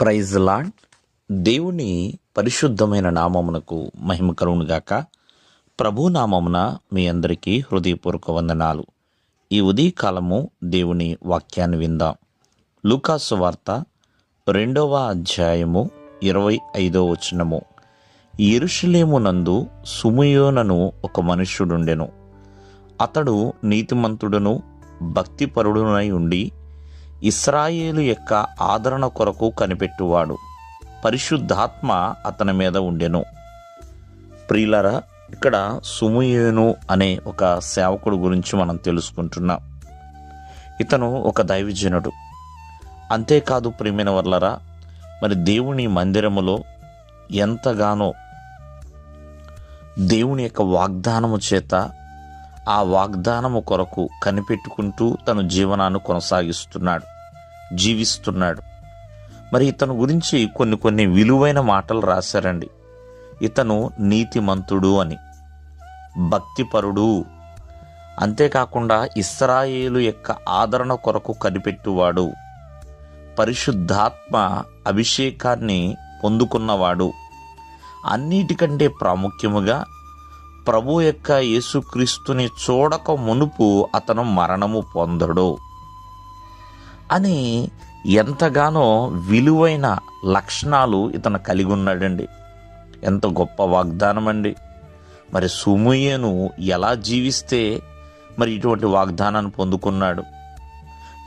Praise lord దేవుని పరిశుద్ధమైన నామమునకు మహిమ కలుగునుగాక ప్రభు నామమున మీ అందరికీ హృదయపూర్వక వందనాలు. ఈ ఉదయకాలము దేవుని వాక్యాన్ని విందాం. లూకాసు వార్త రెండవ అధ్యాయము ఇరవై ఐదో వచనము. ఎరుషలేమునందు సుమయోనను ఒక మనుష్యుడుండెను. అతడు నీతిమంతుడును భక్తిపరుడునై ఉండి ఇస్రాయేలు యొక్క ఆదరణ కొరకు కనిపెట్టువాడు. పరిశుద్ధాత్మ అతని మీద ఉండెను. ప్రియులరా ఇక్కడ సుముయేను అనే ఒక సేవకుడు గురించి మనం తెలుసుకుంటున్నాం. ఇతను ఒక దైవజనుడు. అంతేకాదు ప్రియమైన వర్లరా మరి దేవుని మందిరములో ఎంతగానో దేవుని యొక్క వాగ్దానము చేత ఆ వాగ్దానము కొరకు కనిపెట్టుకుంటూ తన జీవనాన్ని కొనసాగిస్తున్నాడు జీవిస్తున్నాడు. మరి ఇతను గురించి కొన్ని కొన్ని విలువైన మాటలు రాశారండి. ఇతను నీతిమంతుడు అని భక్తిపరుడు. అంతేకాకుండా ఇస్రాయేలు యొక్క ఆదరణ కొరకు కనిపెట్టువాడు. పరిశుద్ధాత్మ అభిషేకాన్ని పొందుకున్నవాడు. అన్నిటికంటే ప్రాముఖ్యముగా ప్రభు యొక్క యేసుక్రీస్తుని చూడక మునుపు అతను మరణము పొందడు. అని ఎంతగానో విలువైన లక్షణాలు ఇతను కలిగి ఉన్నాడండి. ఎంత గొప్ప వాగ్దానం అండి మరి సుముయ్యను ఎలా జీవిస్తే మరి ఇటువంటి వాగ్దానాన్ని పొందుకున్నాడు?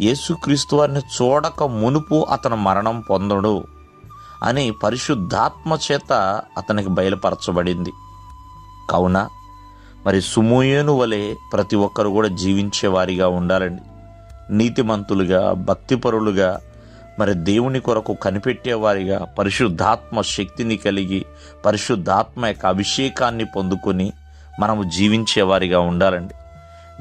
యేసుక్రీస్తు వారిని చూడక మునుపు అతను మరణం పొందడు అని పరిశుద్ధాత్మ చేత అతనికి బయలుపరచబడింది. కావున మరి సుమూయేను వలె ప్రతి ఒక్కరు కూడా జీవించేవారిగా ఉండాలండి. నీతిమంతులుగా భక్తిపరులుగా మరి దేవుని కొరకు కనిపెట్టేవారిగా పరిశుద్ధాత్మ శక్తిని కలిగి పరిశుద్ధాత్మ యొక్క అభిషేకాన్ని పొందుకొని మనము జీవించేవారిగా ఉండాలండి.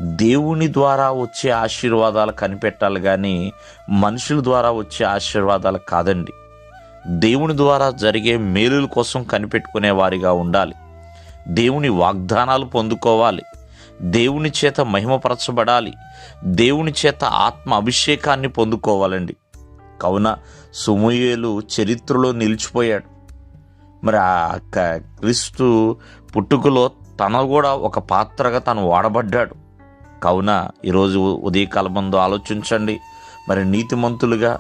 దేవుని ద్వారా వచ్చే ఆశీర్వాదాలు కనిపెట్టాలి కానీ మనుషుల ద్వారా వచ్చే ఆశీర్వాదాలు కాదండి. దేవుని ద్వారా జరిగే మేలుల కోసం కనిపెట్టుకునే వారిగా ఉండాలి. దేవుని వాగ్దానాలు పొందుకోవాలి. దేవుని చేత మహిమపరచబడాలి. దేవుని చేత ఆత్మ అభిషేకాన్ని పొందుకోవాలండి. కావున సుమూయేలు చరిత్రలో నిలిచిపోయాడు. మరి ఆ క- క్రీస్తు పుట్టుకలో తన కూడా ఒక పాత్రగా తను వాడబడ్డాడు. కావున ఈరోజు ఉదయకాలం ముందు ఆలోచించండి. మరి నీతిమంతులుగా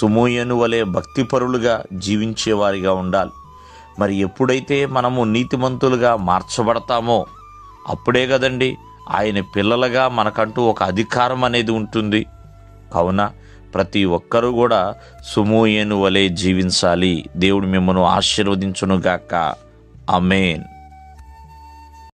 సుమూయను వలె భక్తిపరులుగా జీవించేవారిగా ఉండాలి. మరి ఎప్పుడైతే మనము నీతిమంతులుగా మార్చబడతామో అప్పుడే కదండి ఆయన పిల్లలుగా మనకంటూ ఒక అధికారం అనేది ఉంటుంది. కావున ప్రతి ఒక్కరూ కూడా సుమూయేను వలె జీవించాలి. దేవుడు మిమ్మల్ని ఆశీర్వదించునుగాక. అమేన్